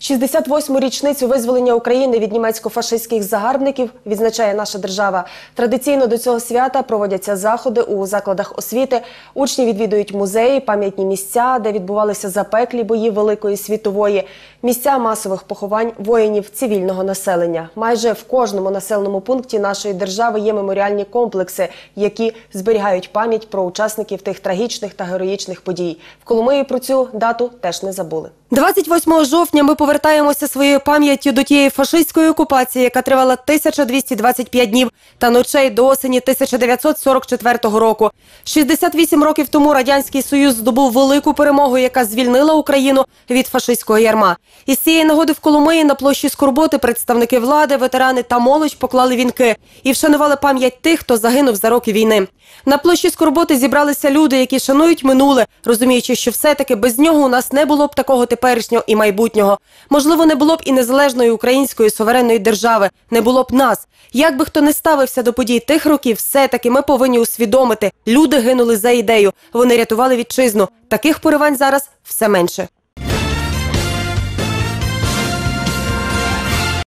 68-му річницю визволення України від німецько-фашистських загарбників відзначає наша держава. Традиційно до цього свята проводяться заходи у закладах освіти. Учні відвідують музеї, пам'ятні місця, де відбувалися запеклі бої Великої світової, місця масових поховань воїнів цивільного населення. Майже в кожному населеному пункті нашої держави є меморіальні комплекси, які зберігають пам'ять про учасників тих трагічних та героїчних подій. В Коломиї про цю дату теж не забули. 28 жовтня ми повертаємося своєю пам'яттю до тієї фашистської окупації, яка тривала 1225 днів та ночей до осені 1944 року. 68 років тому радянський союз здобув велику перемогу, яка звільнила Україну від фашистського ярма. Із цієї нагоди в Коломиї на площі Скорботи представники влади, ветерани та молодь поклали вінки і вшанували пам'ять тих, хто загинув за роки війни. На площі Скорботи зібралися люди, які шанують минуле, розуміючи, що все-таки без нього у нас не було б такого теперішнього і майбутнього. Можливо, не було б і незалежної української суверенної держави, не було б нас. Як би хто не ставився до подій тих років, все-таки ми повинні усвідомити. Люди гинули за ідею, вони рятували вітчизну. Таких поривань зараз все менше.